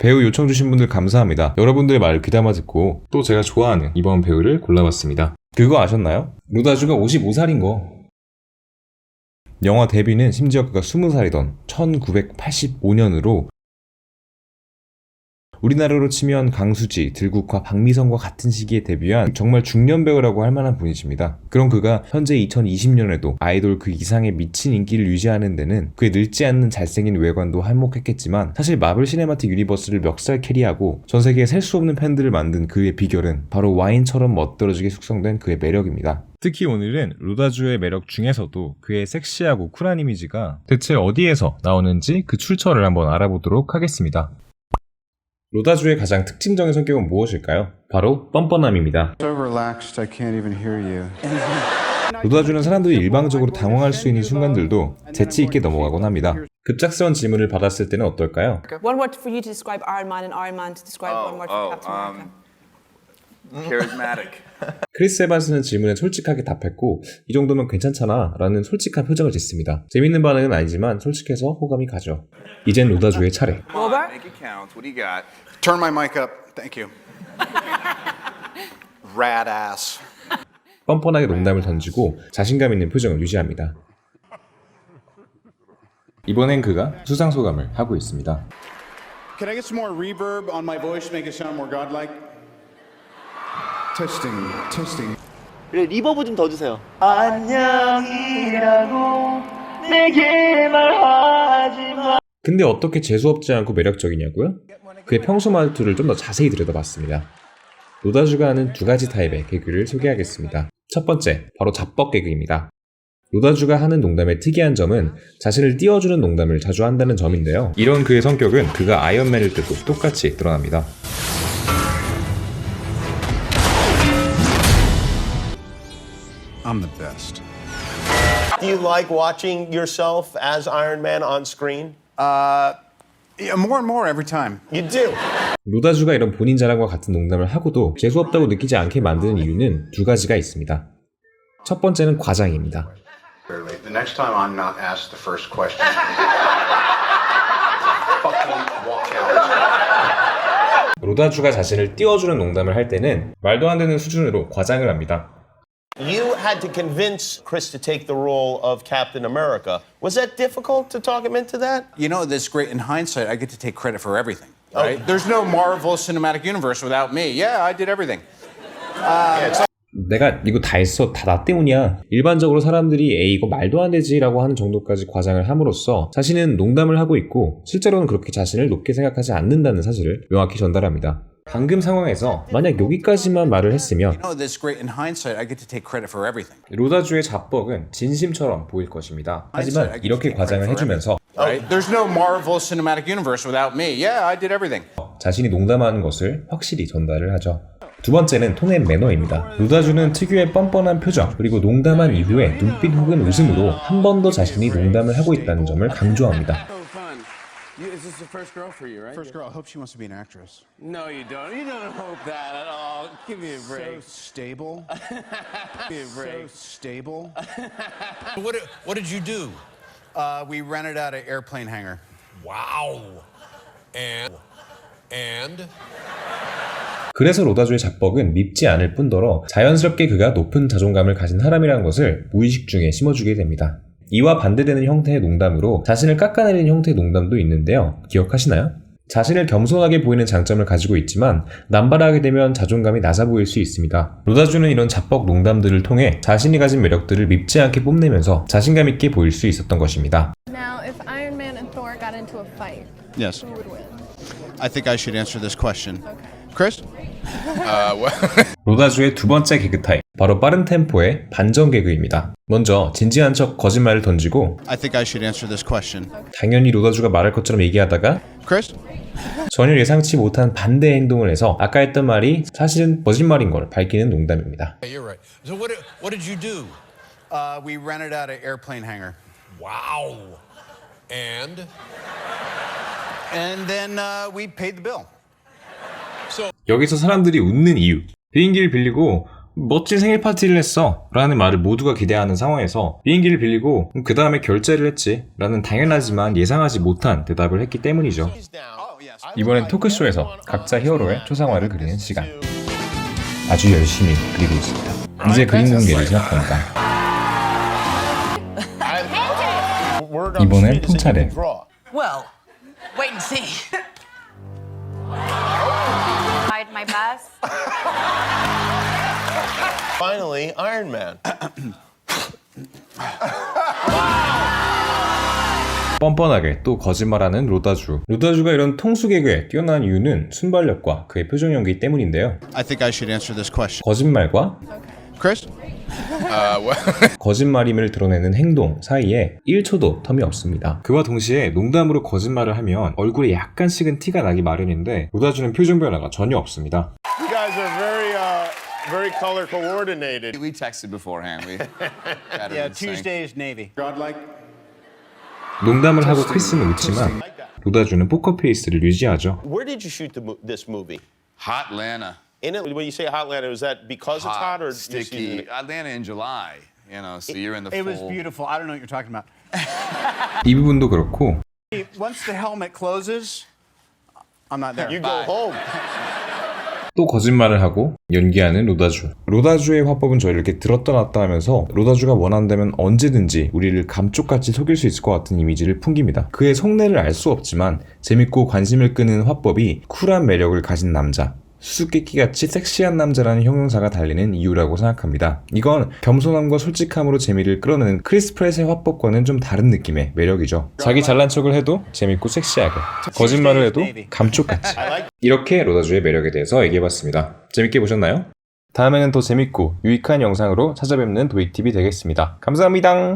배우 요청 주신 분들 감사합니다. 여러분들의 말을 귀담아 듣고 또 제가 좋아하는 이번 배우를 골라봤습니다. 그거 아셨나요? 루다주가 55살인 거. 영화 데뷔는 심지어 그가 20살이던 1985년으로 우리나라로 치면 강수지, 들국화, 박미선과 같은 시기에 데뷔한 정말 중년 배우라고 할 만한 분이십니다. 그런 그가 현재 2020년에도 아이돌 그 이상의 미친 인기를 유지하는 데는 그의 늙지 않는 잘생긴 외관도 한몫했겠지만 사실 마블 시네마틱 유니버스를 멱살 캐리하고 전 세계에 셀 수 없는 팬들을 만든 그의 비결은 바로 와인처럼 멋들어지게 숙성된 그의 매력입니다. 특히 오늘은 루다주의 매력 중에서도 그의 섹시하고 쿨한 이미지가 대체 어디에서 나오는지 그 출처를 한번 알아보도록 하겠습니다. 로다주의 가장 특징적인 성격은 무엇일까요? 바로 뻔뻔함입니다. So relaxed, I can't even hear you. 로다주는 사람들이 일방적으로 당황할 수 있는 순간들도 재치 있게 넘어가곤 합니다. 급작스러운 질문을 받았을 때는 어떨까요? One word for you to describe Iron Man and Iron Man to describe Oh, one word for oh, Captain America. charismatic. 크리스 에반스는 질문에 솔직하게 답했고 이 정도면 괜찮잖아 라는 솔직한 표정을 짓습니다. 재밌는 반응은 아니지만 솔직해서 호감이 가죠. 이젠 로다주의 차례. Robert? Make it count. What do you got? Turn my mic up. Thank you. Rad ass. 뻔뻔하게 농담을 던지고 자신감 있는 표정을 유지합니다. 이번엔 그가 수상 소감을 하고 있습니다. Can I get some more reverb on my voice to make it sound more godlike? Testing, testing. 그래 리버브 좀 더 주세요. 근데 어떻게 재수없지 않고 매력적이냐고요? 그의 평소 말투를 좀 더 자세히 들여다봤습니다. 로다주가 하는 두 가지 타입의 개그를 소개하겠습니다. 첫 번째, 바로 잡벅 개그입니다. 로다주가 하는 농담의 특이한 점은 자신을 띄워주는 농담을 자주 한다는 점인데요. 이런 그의 성격은 그가 아이언맨일 때도 똑같이 드러납니다. I'm the best. Do you like watching yourself as Iron Man on screen? Uh, yeah, more and more every time. You do. 로다주가 이런 본인 자랑과 같은 농담을 하고도 재수없다고 느끼지 않게 만드는 이유는 두 가지가 있습니다. 첫 번째는 과장입니다. The next time I'm not asked the first question, fucking walk out. 로다주가 자신을 띄워주는 농담을 할 때는 말도 안 되는 수준으로 과장을 합니다. You had to convince Chris to take the role of Captain America. Was that difficult to talk him into that? You know, that's great. In hindsight, I get to take credit for everything. Right? There's no Marvel Cinematic Universe without me. Yeah, I did everything. 내가 이거 다 했어. 다 나 때문이야. 일반적으로 사람들이 에이 이거 말도 안 되지라고 하는 정도까지 과장을 함으로써 자신은 농담을 하고 있고 실제로는 그렇게 자신을 높게 생각하지 않는다는 사실을 명확히 전달합니다. 방금 상황에서 만약 여기까지만 말을 했으면. 로다주의 잡벅은 진심처럼 보일 것입니다. 하지만 이렇게 과장을 해주면서. 자신이 농담하는 것을 확실히 전달을 하죠. 두 번째는 톤의 매너입니다. 루다주는 특유의 뻔뻔한 표정, 그리고 농담한 이후에 눈빛 혹은 웃음으로 한 번 더 자신이 농담을 하고 있다는 점을 강조합니다. So. You, is this the first girl for you, right? First girl, I hope she wants to be an actress. No, you don't. You don't hope that at all. Give me a So break. stable. Give me a break. So stable. What did, what did you do? Uh, we rented out an airplane hangar. Wow. And and 그래서 로다주의 잡벅은 밉지 않을 뿐더러 자연스럽게 그가 높은 자존감을 가진 사람이라는 것을 무의식 중에 심어주게 됩니다. 이와 반대되는 형태의 농담으로 자신을 깎아내리는 형태의 농담도 있는데요. 기억하시나요? 자신을 겸손하게 보이는 장점을 가지고 있지만 남발하게 되면 자존감이 낮아 보일 수 있습니다. 로다주는 이런 잡벅 농담들을 통해 자신이 가진 매력들을 밉지 않게 뽐내면서 자신감 있게 보일 수 있었던 것입니다. Now, if Iron Man and Thor got into a fight, Yes. who would win? I think I should answer this question. Chris? 로다주의 두 번째 개그 타입, 바로 빠른 템포의 반전 개그입니다. 먼저 진지한 척 거짓말을 던지고 I think I should answer this question. 당연히 로다주가 말할 것처럼 얘기하다가 Chris? 전혀 예상치 못한 반대 행동을 해서 아까 했던 말이 사실은 거짓말인 걸 밝히는 농담입니다. Yeah, you're right. So what did, what did you do? Uh, we rented out an airplane hangar. Wow. And And then uh, we paid the bill. 여기서 사람들이 웃는 이유. 비행기를 빌리고 멋진 생일 파티를 했어. 라는 말을 모두가 기대하는 상황에서 비행기를 빌리고 그 다음에 결제를 했지. 라는 당연하지만 예상하지 못한 대답을 했기 때문이죠. 이번엔 토크쇼에서 각자 히어로의 초상화를 그리는 시간. 아주 열심히 그리고 있습니다. 이제 그림 공개를 시작합니다. 이번엔 you 통찰에. Finally, Iron Man. 뻔뻔하게 또 거짓말하는 로다주 로다주가 이런 통수 개그에 뛰어난 이유는 순발력과 그의 표정 연기 때문인데요 I think I should answer this question. 거짓말과 Chris? 거짓말임을 드러내는 행동 사이에 1초도 텀이 없습니다. 그와 동시에 농담으로 거짓말을 하면 얼굴에 약간씩은 티가 나기 마련인데 로다주는 표정 변화가 전혀 없습니다. You guys are very, uh, very color coordinated. We texted beforehand. We Yeah, Tuesday is Navy. 농담을 하고 크리스는 웃지만 로다주는 포커페이스를 유지하죠. Where did you shoot the mo- this movie? Hot Atlanta. In it, when you say hot Atlanta, is that because it's hot or you see sticky. the- Atlanta in July. You know, so you're in the It was full. beautiful. I don't know what you're talking about. 이 부분도 그렇고 Once the helmet closes, I'm not there. You go home. 또 거짓말을 하고 연기하는 로다주. 로다주의 화법은 저희를 이렇게 들었다 놨다 하면서 로다주가 원한다면 언제든지 우리를 감쪽같이 속일 수 있을 것 같은 이미지를 풍깁니다. 그의 속내를 알 수 없지만 재밌고 관심을 끄는 화법이 쿨한 매력을 가진 남자. 수수께끼 같이 섹시한 남자라는 형용사가 달리는 이유라고 생각합니다. 이건 겸손함과 솔직함으로 재미를 끌어내는 크리스 프렛의 화법과는 좀 다른 느낌의 매력이죠. 자기 잘난 척을 해도 재밌고 섹시하게, 거짓말을 해도 감쪽같이. 이렇게 로다주의 매력에 대해서 얘기해봤습니다. 재밌게 보셨나요? 다음에는 더 재밌고 유익한 영상으로 찾아뵙는 도이팁이 되겠습니다. 감사합니다.